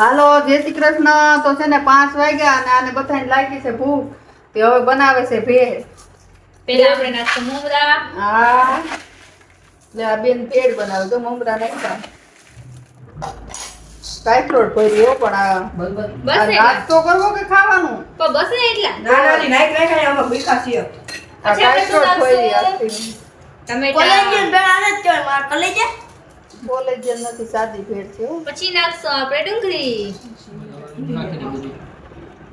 હાલો જય શ્રી કૃષ્ણ. તો છે ને પાંચ વાગ્યા અને આને બધાને લાગી છે ભૂખ. તે હવે બનાવે છે ભેળ. પેલા આપણે નાખશું મુમરા હા. લે આ બેન ભેળ બનાવે તો મુમરા નાખતા કાયકરોટ ભરી પણ આ બસ આ કરવો કે ખાવાનું? તો બસ ને નાઈક નાઈક આમાં ભૂખા છીએ. આ કોલેજ નથી સાદી ભેળ છે હો. પછી નાખશું આપણે ડુંગળી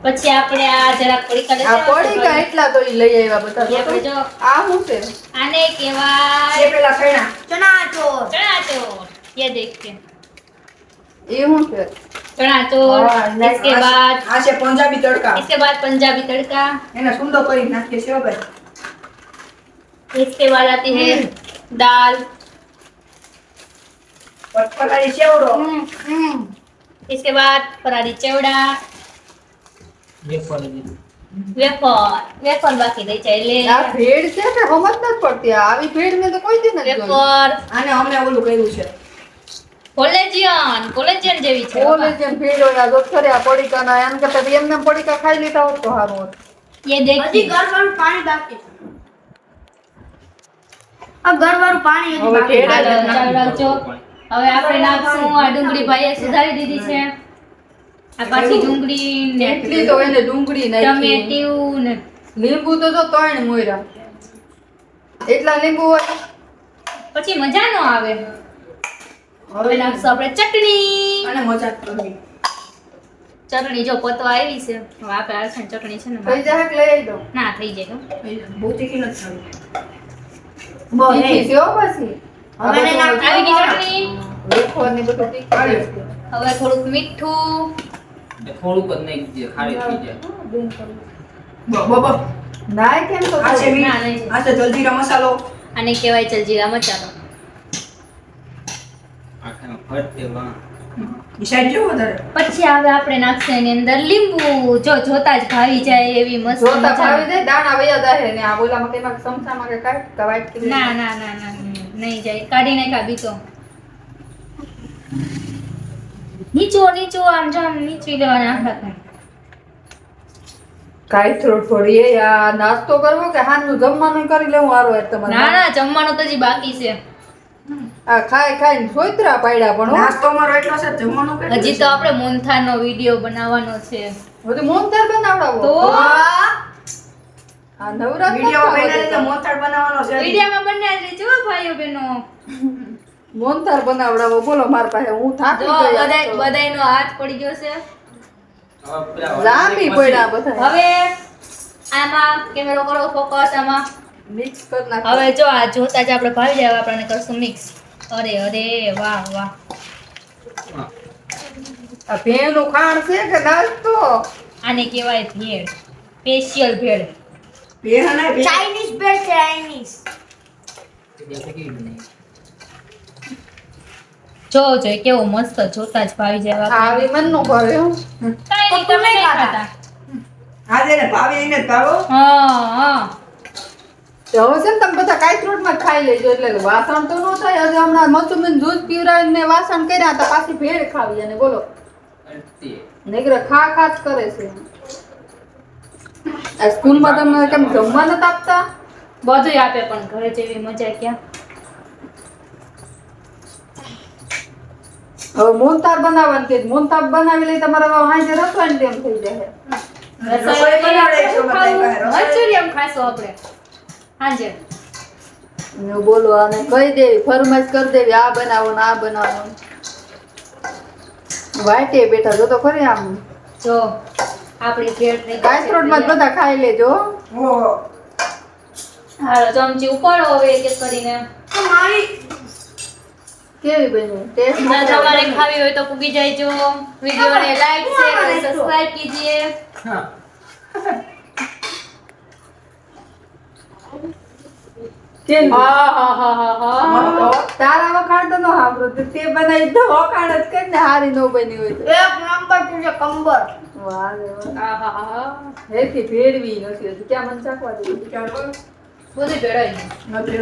પછી આપણે આ જરાક પડીકા આ લેતા પડી ગયા એટલા તો ઈ લઈ આવ્યા બધા એ આપણે જો આ શું છે આને કહેવાય એ પેલા ચણા ચણા ચોર ये देखते એ શું છે चना चोर હા, નાઈક. इसके આ- बाद આ છે પંજાબી તડકા इसके बाद पंजाबी तड़का એને સુંદર કરી નાખીએ છીએ હો ભાઈ इसके बाद आती है दाल પટપટાની સેવડો इसके बाद फरारी चेवड़ा वेफर वेफर बाकी રહી છે આ એટલે ભેળ છે કે સમજ નથી પડતી આ આવી ભેળ મેં તો કોઈ દી નથી જોઈ. વેફર આને અમે ઓલું કર્યું છે કોલેજિયન કોલેજિયન જેવી છે ઓલે જેમ ભેળ હોય આ દોસ્તરે આ પડીકાના એમ કરતા તો એમને એમ પડીકા ખાઈ લીધા હોત તો સારું હોત ये देखिए હવે ભેળ હાલો, જ ચાલુ રાખજો હવે આપણે નાખશું આ ડુંગળી ભાઈએ સુધારી દીધી છે. આ પાછી ડુંગળી ને એટલી તો એને ડુંગળી નાખી. ટમેટું ને લીંબુ તો તો ત્રણ મોયરા. એટલા લીંબુ હોય? પછી મજા નો આવે. હવે? નાખશું આપણે ચટણી. અને મજા કરવી. ચટણી જો પતવા આવી છે. હવે આપણે આ છે ચટણી છે ને થઈ જાય લઈ દો ના થઈ જાય બહુ તીખી નથી બહુ તીખી છે પછી. હવે આવી ગઈ ચટણી. ને. હવે થોડુંક મીઠું. થોડુંક જ નહીં જે ખારી થઈ જાય. બબ બ કેમ તો આ છે ના, મીઠ આ છે જલજીરા મસાલો. આને કહેવાય જલજીરા મસાલો. આખામાં ફટ વાં ઈ સાઈડ જો વધારે. પછી હવે આપણે નાખશું એની અંદર લીંબુ. જો જોતા જ ભાવી જાય એવી મસ્ત જોતા ભાવી જાય દાણા વયા જાય ને આ બોલામાં કે સમસામાં કે કાઈ કે ના ના ના ના. નહીં જાય કાઢી નાખા બીતો. નીચો નીચો આમ જો આમ નીચી લેવાના આખા કાઈ થોડું થોડી આ નાસ્તો કરવો કે હાનું જમવાનું કરી લેવું હારું એ તમારે? ના ના જમવાનું તો હજી બાકી છે. આ ખાઈ ખાઈને સોયત્રા પાડ્યા પણ. નાસ્તો મારો એટલો છે જમવાનું કેટલું હજી તો આપણે મોનથાનો વીડિયો બનાવવાનો છે. બધું મોનથાર બનાવડાવો? તો? આ નવરાત્ર વીડિયો બનાવીને દેતા. મોથાળ બનાવવાનો છે. વિડીયોમાં બંને જ ભાઈઓ બહેનો. મોહનથાળ બનાવડાવો બોલો મારા પાસે હું થાકી જો ગઈ બધાય બધાયનો હાથ પડી ગયો છે. લાંબી પડ્યા બધા હવે આમાં કેમેરો કરો ફોકસ આમાં. મિક્સ કરી નાખો. હવે જો આ જોતા જ આપણે ભાવી જાય આપણે કરશું મિક્સ અરે અરે વાહ વાહ. આ ભેળનું ખાણ છે કે નાસ્તો? આને કહેવાય ભેળ. સ્પેશિયલ ભેળ. ભેળ. ચાઇનીઝ ભેળ ચાઇનીઝ જો જો કેવો મસ્ત જોતા જ ભાવી જાય આ મન નો ભાવે હું. કઈ નહીં તમે ખાતા. આજે ને ભાવી એને ભાવો હા. હા તો હવે છે ને તમે બધા કાયત્રોટમાં માં ખાઈ લેજો એટલે વાસણ તો નો થાય. આજે હમણાં મસુમીન દૂધ પીવડાવીને વાસણ કર્યા તો પાછી ભેળ ખાવી અને બોલો. નહીતર ખા ખા જ કરે છે. સ્કૂલમાં તમને કેમ જમવા નથી આપતા? બધું આપે પણ ઘરે જેવી મજા ક્યાં? હવે મોહનથાળ બનાવવાની છે. મોહનથાળ બનાવી લઈ તમારા હવે હાંજે રસોઈ તેમ થઈ જાય. રસોઈ તારી પાસે. રસોઈ- આપણે. હાજે. બોલો અને કહી દેવી ફરમાઈશ કરી દેવી આ બનાવો ને આ બનાવો. વાટે બેઠા જો તો ખરી આમ? જો. આપણી ભેળ થઈ ગઈ છે. કાયત્રોટમાં બધા ખાઈ લેજો. હાલો ચમચી ઉપાડો હવે એક એક કરીને કેવી બન્યું ટેસ્ટ ના તમારે ખાવી હોય તો પૂગી જાયજો. વિડીયોને લાઈક શેર અને સબસ્ક્રાઇબ કીજીએ. હા. તારા વખાણ તો ન સાંભળો. તે બનાવી તો વખાણ જ કરીને હારી નો બની હોય એક નંબર તું છે કંબર. હેરથી ભેળવી નથી હજી. ક્યાં મન ચાખવા દેવું. ભેળાઈ નથી.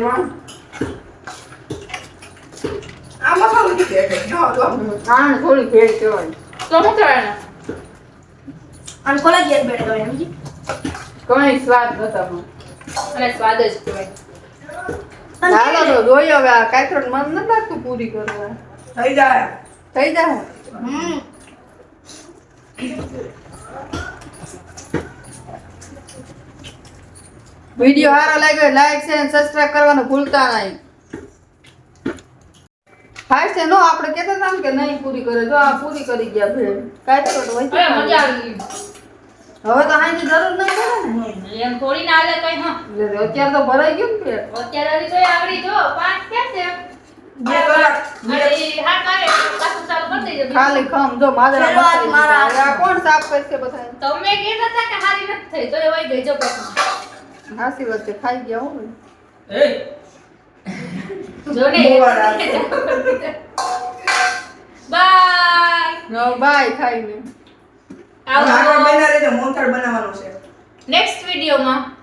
આણ થોડી ભેળ કહેવાય. તો શું સમજી કઈ સ્વાદ નતા અને સ્વાદ જ કહેવાય હાલો તો જોઈએ હવે આ મન ન લાગતું પૂરી કરવા. થઈ જાય. થઈ જાય? હમ. વીડિયો સારો લાગ્યો લાઈક શેર અને સબસ્ક્રાઇબ કરવાનું ભૂલતા નહીં. ફાઈટ છે નો આપણે કહેતા હતા કે નહીં પૂરી કરે જો આ પૂરી કરી ગયા ભેળ કાંકરોટ હોય છે મજા આવી ગઈ. હવે તો હાઈની જરૂર નહીં પડે ને. એમ થોડી ના હાલે કઈ હા. એટલે અત્યારે તો ભરાઈ ગયું ને પેટ. અત્યારે તોય આગળ જો પાંચ કે છે? બે કલાક. અરે ઈ મારે પાછું ચાલુ ખાલી ખમ. જો માદરા ચલો, આજ મારા આ કોણ સાફ કરશે બધા તમે કહેતા હતા કે હારી નથી થઈ તો એ વઈ ગઈ જો પછી હાસી વચ્ચે ખાઈ ગયા હું. એ! જો ને મોવા રાખે. બાય. બાય આવો. આગળ આવજો બના રહેજો બનાવવાનું છે. નેક્સ્ટ વિડીયોમાં